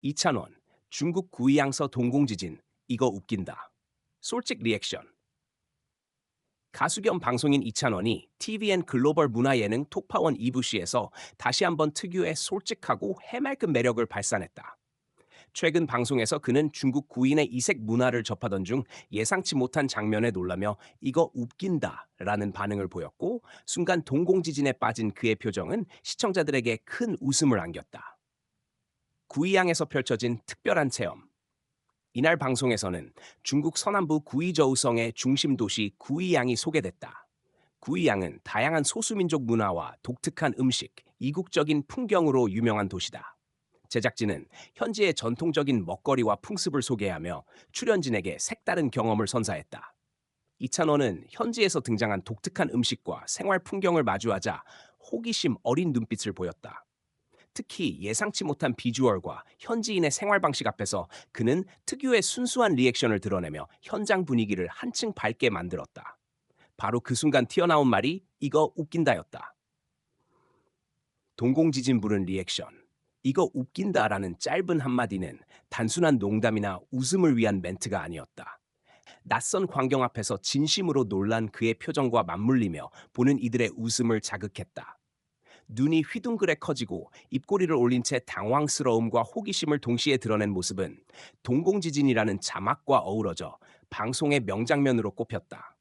이찬원, 중국 구이양서 동공지진, 이거 웃긴다. 솔직 리액션. 가수 겸 방송인 이찬원이 TVN 글로벌 문화 예능 톡파원 2부시에서 다시 한번 특유의 솔직하고 해맑은 매력을 발산했다. 최근 방송에서 그는 중국 구인의 이색 문화를 접하던 중 예상치 못한 장면에 놀라며 이거 웃긴다 라는 반응을 보였고 순간 동공지진에 빠진 그의 표정은 시청자들에게 큰 웃음을 안겼다. 구이양에서 펼쳐진 특별한 체험. 이날 방송에서는 중국 서남부 구이저우성의 중심 도시 구이양이 소개됐다. 구이양은 다양한 소수민족 문화와 독특한 음식, 이국적인 풍경으로 유명한 도시다. 제작진은 현지의 전통적인 먹거리와 풍습을 소개하며 출연진에게 색다른 경험을 선사했다. 이찬원은 현지에서 등장한 독특한 음식과 생활 풍경을 마주하자 호기심 어린 눈빛을 보였다. 특히 예상치 못한 비주얼과 현지인의 생활 방식 앞에서 그는 특유의 순수한 리액션을 드러내며 현장 분위기를 한층 밝게 만들었다. 바로 그 순간 튀어나온 말이 이거 웃긴다였다. 동공지진 부른 리액션. 이거 웃긴다라는 짧은 한마디는 단순한 농담이나 웃음을 위한 멘트가 아니었다. 낯선 광경 앞에서 진심으로 놀란 그의 표정과 맞물리며 보는 이들의 웃음을 자극했다. 눈이 휘둥그레 커지고 입꼬리를 올린 채 당황스러움과 호기심을 동시에 드러낸 모습은 동공지진이라는 자막과 어우러져 방송의 명장면으로 꼽혔다.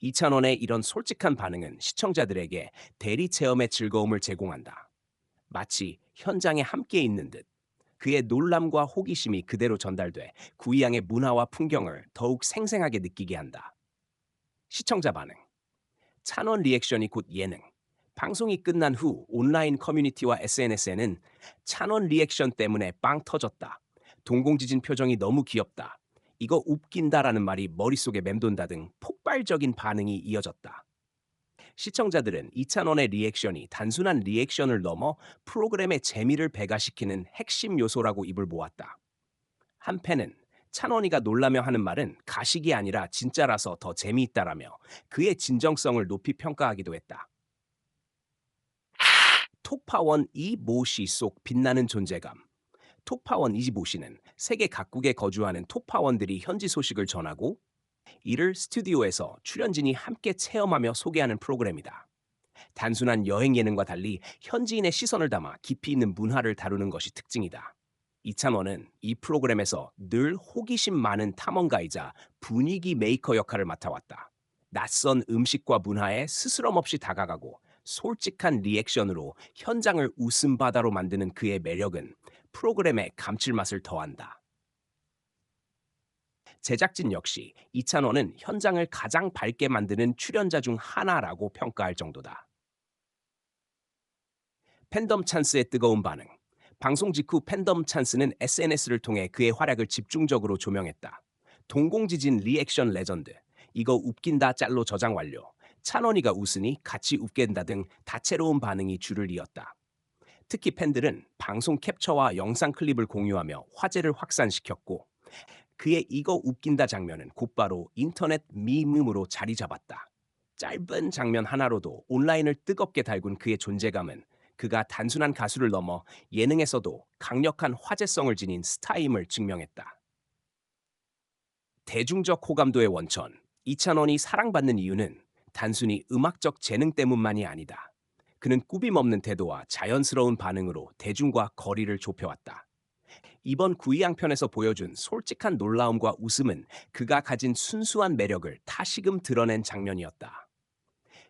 이찬원의 이런 솔직한 반응은 시청자들에게 대리 체험의 즐거움을 제공한다. 마치 현장에 함께 있는 듯 그의 놀람과 호기심이 그대로 전달돼 구이양의 문화와 풍경을 더욱 생생하게 느끼게 한다. 시청자 반응. 찬원 리액션이 곧 예능. 방송이 끝난 후 온라인 커뮤니티와 SNS에는 찬원 리액션 때문에 빵 터졌다. 동공지진 표정이 너무 귀엽다. 이거 웃긴다라는 말이 머릿속에 맴돈다 등 폭발적인 반응이 이어졌다. 시청자들은 이찬원의 리액션이 단순한 리액션을 넘어 프로그램의 재미를 배가시키는 핵심 요소라고 입을 모았다. 한 팬은 찬원이가 놀라며 하는 말은 가식이 아니라 진짜라서 더 재미있다라며 그의 진정성을 높이 평가하기도 했다. 톡파원 이모씨 속 빛나는 존재감. 톡파원 이모씨는 세계 각국에 거주하는 톡파원들이 현지 소식을 전하고 이를 스튜디오에서 출연진이 함께 체험하며 소개하는 프로그램이다. 단순한 여행 예능과 달리 현지인의 시선을 담아 깊이 있는 문화를 다루는 것이 특징이다. 이찬원은 이 프로그램에서 늘 호기심 많은 탐험가이자 분위기 메이커 역할을 맡아왔다. 낯선 음식과 문화에 스스럼 없이 다가가고 솔직한 리액션으로 현장을 웃음바다로 만드는 그의 매력은 프로그램의 감칠맛을 더한다. 제작진 역시 이찬원은 현장을 가장 밝게 만드는 출연자 중 하나라고 평가할 정도다. 팬덤 찬스의 뜨거운 반응. 방송 직후 팬덤 찬스는 SNS를 통해 그의 활약을 집중적으로 조명했다. 동공지진 리액션 레전드. 이거 웃긴다 짤로 저장 완료. 찬원이가 웃으니 같이 웃겠다 등 다채로운 반응이 줄을 이었다. 특히 팬들은 방송 캡처와 영상 클립을 공유하며 화제를 확산시켰고 그의 이거 웃긴다 장면은 곧바로 인터넷 밈음으로 자리 잡았다. 짧은 장면 하나로도 온라인을 뜨겁게 달군 그의 존재감은 그가 단순한 가수를 넘어 예능에서도 강력한 화제성을 지닌 스타임을 증명했다. 대중적 호감도의 원천, 이찬원이 사랑받는 이유는 단순히 음악적 재능 때문만이 아니다. 그는 꾸밈 없는 태도와 자연스러운 반응으로 대중과 거리를 좁혀왔다. 이번 구이양 편에서 보여준 솔직한 놀라움과 웃음은 그가 가진 순수한 매력을 다시금 드러낸 장면이었다.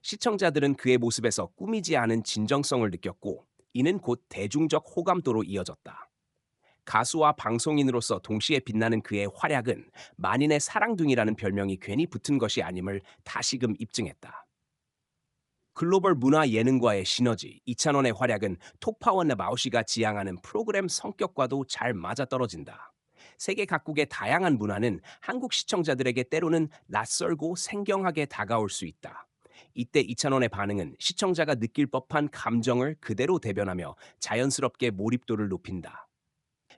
시청자들은 그의 모습에서 꾸미지 않은 진정성을 느꼈고 이는 곧 대중적 호감도로 이어졌다. 가수와 방송인으로서 동시에 빛나는 그의 활약은 만인의 사랑둥이라는 별명이 괜히 붙은 것이 아님을 다시금 입증했다. 글로벌 문화 예능과의 시너지, 이찬원의 활약은 톡파원의 마우시가 지향하는 프로그램 성격과도 잘 맞아떨어진다. 세계 각국의 다양한 문화는 한국 시청자들에게 때로는 낯설고 생경하게 다가올 수 있다. 이때 이찬원의 반응은 시청자가 느낄 법한 감정을 그대로 대변하며 자연스럽게 몰입도를 높인다.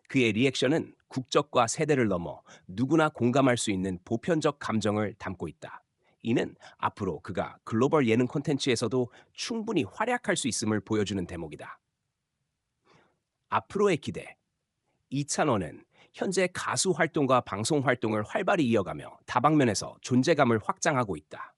그의 리액션은 국적과 세대를 넘어 누구나 공감할 수 있는 보편적 감정을 담고 있다. 이는 앞으로 그가 글로벌 예능 콘텐츠에서도 충분히 활약할 수 있음을 보여주는 대목이다. 앞으로의 기대. 이찬원은 현재 가수 활동과 방송 활동을 활발히 이어가며 다방면에서 존재감을 확장하고 있다.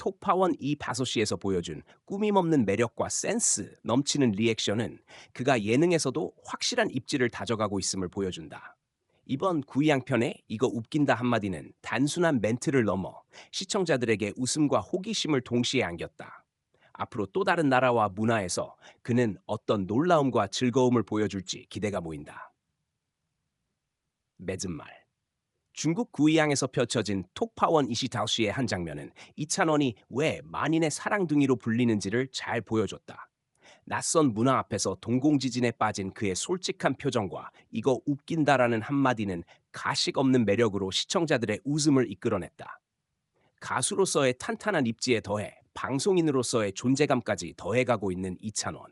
톡파원 이5시에서 보여준 꾸밈없는 매력과 센스 넘치는 리액션은 그가 예능에서도 확실한 입지를 다져가고 있음을 보여준다. 이번 구이양편의 이거 웃긴다 한마디는 단순한 멘트를 넘어 시청자들에게 웃음과 호기심을 동시에 안겼다. 앞으로 또 다른 나라와 문화에서 그는 어떤 놀라움과 즐거움을 보여줄지 기대가 모인다. 맺은 말. 중국 구이양에서 펼쳐진 톡파원 이시다오시의 한 장면은 이찬원이 왜 만인의 사랑둥이로 불리는지를 잘 보여줬다. 낯선 문화 앞에서 동공지진에 빠진 그의 솔직한 표정과 이거 웃긴다라는 한마디는 가식 없는 매력으로 시청자들의 웃음을 이끌어냈다. 가수로서의 탄탄한 입지에 더해 방송인으로서의 존재감까지 더해가고 있는 이찬원.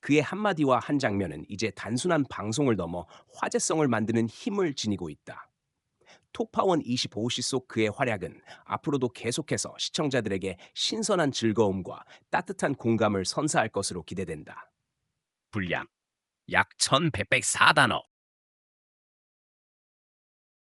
그의 한마디와 한 장면은 이제 단순한 방송을 넘어 화제성을 만드는 힘을 지니고 있다. 톡파원 25시 속 그의 활약은 앞으로도 계속해서 시청자들에게 신선한 즐거움과 따뜻한 공감을 선사할 것으로 기대된다. 분량 약 1104단어